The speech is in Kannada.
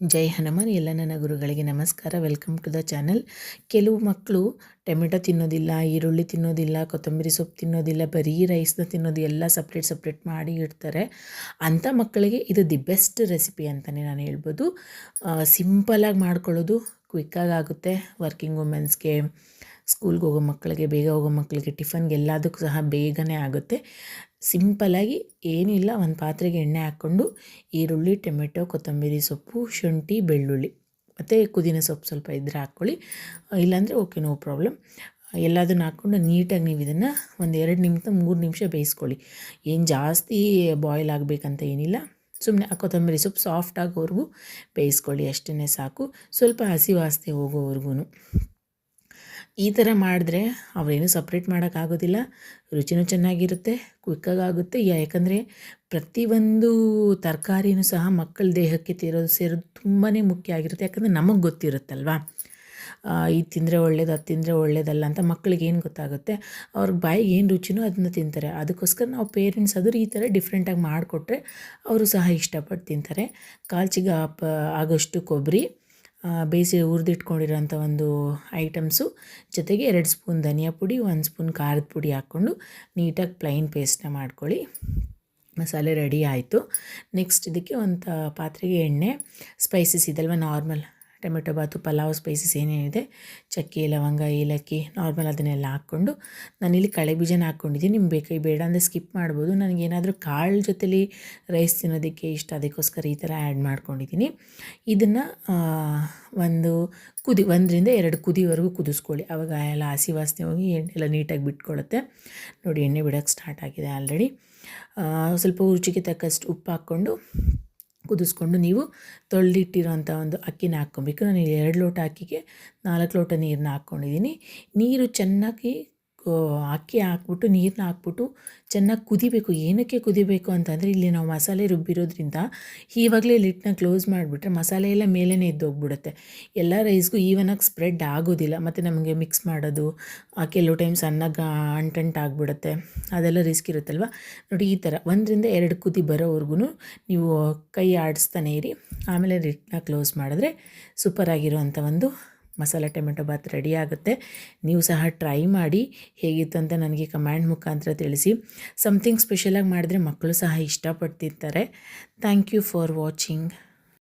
ಜೈ ಹನುಮಾನ್. ಎಲ್ಲ ನನ್ನ ಗುರುಗಳಿಗೆ ನಮಸ್ಕಾರ. ವೆಲ್ಕಮ್ ಟು ದ ಚಾನಲ್ ಕೆಲವು ಮಕ್ಕಳು ಟೊಮೆಟೊ ತಿನ್ನೋದಿಲ್ಲ, ಈರುಳ್ಳಿ ತಿನ್ನೋದಿಲ್ಲ, ಕೊತ್ತಂಬರಿ ಸೊಪ್ಪು ತಿನ್ನೋದಿಲ್ಲ, ಬರೀ ರೈಸ್ನ ತಿನ್ನೋದು ಎಲ್ಲ ಸಪ್ರೇಟ್ ಸಪ್ರೇಟ್ ಮಾಡಿ ಇಡ್ತಾರೆ. ಅಂಥ ಮಕ್ಕಳಿಗೆ ಇದು ದಿ ಬೆಸ್ಟ್ ರೆಸಿಪಿ ಅಂತಲೇ ನಾನು ಹೇಳ್ಬೋದು. ಸಿಂಪಲಾಗಿ ಮಾಡ್ಕೊಳ್ಳೋದು ಕ್ವಿಕ್ಕಾಗಿ ಆಗುತ್ತೆ. ವರ್ಕಿಂಗ್ ವುಮೆನ್ಸ್ಗೆ ಸ್ಕೂಲ್ಗೆ ಹೋಗೋ ಮಕ್ಕಳಿಗೆ, ಬೇಗ ಹೋಗೋ ಮಕ್ಕಳಿಗೆ, ಟಿಫನ್ಗೆ ಎಲ್ಲದಕ್ಕೂ ಸಹ ಬೇಗನೆ ಆಗುತ್ತೆ. ಸಿಂಪಲಾಗಿ ಏನೂ ಇಲ್ಲ ಒಂದು ಪಾತ್ರೆಗೆ ಎಣ್ಣೆ ಹಾಕ್ಕೊಂಡು ಈರುಳ್ಳಿ, ಟೊಮೆಟೊ, ಕೊತ್ತಂಬರಿ ಸೊಪ್ಪು, ಶುಂಠಿ, ಬೆಳ್ಳುಳ್ಳಿ. ಮತ್ತು ಕುದಿನ ಸೊಪ್ಪು ಸ್ವಲ್ಪ ಇದ್ದರೆ ಹಾಕ್ಕೊಳ್ಳಿ. ಇಲ್ಲಾಂದರೆ ಓಕೆ, ನೋ ಪ್ರಾಬ್ಲಮ್. ಎಲ್ಲದನ್ನು ಹಾಕ್ಕೊಂಡು ನೀಟಾಗಿ ನೀವು ಇದನ್ನು ಒಂದು ಎರಡು ನಿಮಿಷ, ಮೂರು ನಿಮಿಷ ಬೇಯಿಸ್ಕೊಳ್ಳಿ. ಏನು ಜಾಸ್ತಿ ಬಾಯ್ಲ್ ಆಗಬೇಕಂತ ಏನಿಲ್ಲ. ಸುಮ್ಮನೆ ಆ ಕೊತ್ತಂಬರಿ ಸೊಪ್ಪು ಸಾಫ್ಟ್ ಆಗೋವರೆಗೂ ಬೇಯಿಸ್ಕೊಳ್ಳಿ ಅಷ್ಟೇ ಸಾಕು. ಸ್ವಲ್ಪ ಹಸಿ ವಾಸನೆ ಹೋಗೋವರೆಗೂ ಈ ಥರ ಮಾಡಿದ್ರೆ ಅವರೇನು ಸಪ್ರೇಟ್ ಮಾಡೋಕ್ಕಾಗೋದಿಲ್ಲ ರುಚಿನೂ ಚೆನ್ನಾಗಿರುತ್ತೆ ಕ್ವಿಕ್ಕಾಗುತ್ತೆ ಯಾಕಂದರೆ ಪ್ರತಿಯೊಂದು ತರಕಾರಿನೂ ಸಹ ಮಕ್ಕಳ ದೇಹಕ್ಕೆ ತಿರೋದು ಸೇರೋದು ತುಂಬಾ ಮುಖ್ಯ ಆಗಿರುತ್ತೆ. ಯಾಕಂದರೆ ನಮಗೆ ಗೊತ್ತಿರುತ್ತಲ್ವಾ? ಇದು ತಿಂದರೆ ಒಳ್ಳೇದು, ಅದು ತಿಂದರೆ ಒಳ್ಳೇದಲ್ಲ ಅಂತ ಮಕ್ಕಳಿಗೆ ಏನು ಗೊತ್ತಾಗುತ್ತೆ? ಅವ್ರ ಬಾಯಿಗೆ ಏನು ರುಚಿನೋ ಅದನ್ನ ತಿಂತಾರೆ. ಅದಕ್ಕೋಸ್ಕರ ನಾವು ಪೇರೆಂಟ್ಸ್ ಆದರೂ ಈ ಥರ ಡಿಫ್ರೆಂಟಾಗಿ ಮಾಡಿಕೊಟ್ರೆ ಅವರು ಸಹ ಇಷ್ಟಪಟ್ಟು ತಿಂತಾರೆ. ಕಾಲ್ಚಿಗೆ ಆಗೋಷ್ಟು ಕೊಬ್ಬರಿ ಬೇಯಿಸಿ ಹುರಿದಿಟ್ಕೊಂಡಿರೋಂಥ ಒಂದು ಐಟಮ್ಸು. ಜೊತೆಗೆ ಎರಡು ಸ್ಪೂನ್ ಧನಿಯಾ ಪುಡಿ, ಒಂದು ಸ್ಪೂನ್ ಖಾರದ ಪುಡಿ ಹಾಕ್ಕೊಂಡು ನೀಟಾಗಿ ಪ್ಲೈನ್ ಪೇಸ್ಟನ್ನ ಮಾಡ್ಕೊಳ್ಳಿ. ಮಸಾಲೆ ರೆಡಿ ಆಯಿತು. ನೆಕ್ಸ್ಟ್ ಇದಕ್ಕೆ ಒಂದು ಪಾತ್ರೆಗೆ ಎಣ್ಣೆ spices ಇದಲ್ವ normal tomato bath, pulao spices ಏನೇನಿದೆ, ಚಕ್ಕೆ, ಲವಂಗ, ಏಲಕ್ಕಿ ನಾರ್ಮಲ್ ಅದನ್ನೆಲ್ಲ ಹಾಕ್ಕೊಂಡು ನಾನಿಲ್ಲಿ ಕಳೆ ಬೀಜನ ಹಾಕ್ಕೊಂಡಿದ್ದೀನಿ. ನಿಮ್ಗೆ ಬೇಕು ಬೇಡ ಅಂದರೆ ಸ್ಕಿಪ್ ಮಾಡ್ಬೋದು. ನನಗೇನಾದರೂ ಕಾಳು ಜೊತೆಲಿ ರೈಸ್ ತಿನ್ನೋದಕ್ಕೆ ಇಷ್ಟ, ಅದಕ್ಕೋಸ್ಕರ ಈ ಥರ ಆ್ಯಡ್ ಮಾಡ್ಕೊಂಡಿದ್ದೀನಿ. ಇದನ್ನು ಒಂದು ಕುದಿ ಒಂದರಿಂದ ಎರಡು ಕುದಿವರೆಗೂ ಕುದಿಸ್ಕೊಳ್ಳಿ. ಆವಾಗ ಎಲ್ಲ ಹಸಿ ವಾಸನೆ ಹೋಗಿ ಎಣ್ಣೆ ಎಲ್ಲ ನೀಟಾಗಿ ಬಿಟ್ಕೊಳ್ಳುತ್ತೆ. ನೋಡಿ, ಎಣ್ಣೆ ಬಿಡೋಕ್ಕೆ ಸ್ಟಾರ್ಟ್ ಆಗಿದೆ ಆಲ್ರೆಡಿ ಸ್ವಲ್ಪ ರುಚಿಗೆ ತಕ್ಕಷ್ಟು ಉಪ್ಪು ಹಾಕ್ಕೊಂಡು ಕುದಿಸ್ಕೊಂಡು ನೀವು ತೊಳೆದಿಟ್ಟಿರೋಂಥ ಒಂದು ಅಕ್ಕಿನ ಹಾಕ್ಕೊಬೇಕು. ನಾನು ಎರಡು ಲೋಟ ಅಕ್ಕಿಗೆ ನಾಲ್ಕು ಲೋಟ ನೀರನ್ನ ಹಾಕ್ಕೊಂಡಿದ್ದೀನಿ. ನೀರು ಚೆನ್ನಾಗಿ ಅಕ್ಕಿ ಹಾಕ್ಬಿಟ್ಟು ನೀರನ್ನ ಹಾಕ್ಬಿಟ್ಟು ಚೆನ್ನಾಗಿ ಕುದಿಬೇಕು. ಏನಕ್ಕೆ ಕುದಿಬೇಕು ಅಂತಂದರೆ, ಇಲ್ಲಿ ನಾವು ಮಸಾಲೆ ರುಬ್ಬಿರೋದ್ರಿಂದ ಈವಾಗಲೇ ಲಿಟ್ನ ಕ್ಲೋಸ್ ಮಾಡಿಬಿಟ್ರೆ ಮಸಾಲೆ ಎಲ್ಲ ಮೇಲೇ ಎದ್ದೋಗ್ಬಿಡುತ್ತೆ. ಎಲ್ಲ ರೈಸ್ಗೂ ಈವನಾಗಿ ಸ್ಪ್ರೆಡ್ ಆಗೋದಿಲ್ಲ. ಮತ್ತು ನಮಗೆ ಮಿಕ್ಸ್ ಮಾಡೋದು ಕೆಲವು ಟೈಮ್ ಸಣ್ಣಗೆ ಅಂಟಂಟ್ ಆಗಿಬಿಡುತ್ತೆ. ಅದೆಲ್ಲ ರಿಸ್ಕ್ ಇರುತ್ತಲ್ವ? ನೋಡಿ, ಈ ಥರ ಒಂದರಿಂದ ಎರಡು ಕುದಿ ಬರೋವರೆಗೂ ನೀವು ಕೈ ಆಡಿಸ್ತಾನೆ ಇರಿ. ಆಮೇಲೆ ಲಿಟ್ನ ಕ್ಲೋಸ್ ಮಾಡಿದ್ರೆ ಸೂಪರಾಗಿರೋವಂಥ ಒಂದು ಮಸಾಲೆ ಟೊಮೆಟೊ ಬಾತ್ ರೆಡಿ ಆಗುತ್ತೆ. ನೀವು ಸಹ ಟ್ರೈ ಮಾಡಿ ಹೇಗಿತ್ತು ಅಂತ ನನಗೆ ಕಮೆಂಟ್ ಮುಖಾಂತರ ತಿಳಿಸಿ. ಸಮಥಿಂಗ್ ಸ್ಪೆಷಲಾಗಿ ಮಾಡಿದ್ರೆ ಮಕ್ಕಳು ಸಹ ಇಷ್ಟಪಟ್ಟು ತಿಂತಾರೆ ಥ್ಯಾಂಕ್ ಯು ಫಾರ್ ವಾಚಿಂಗ್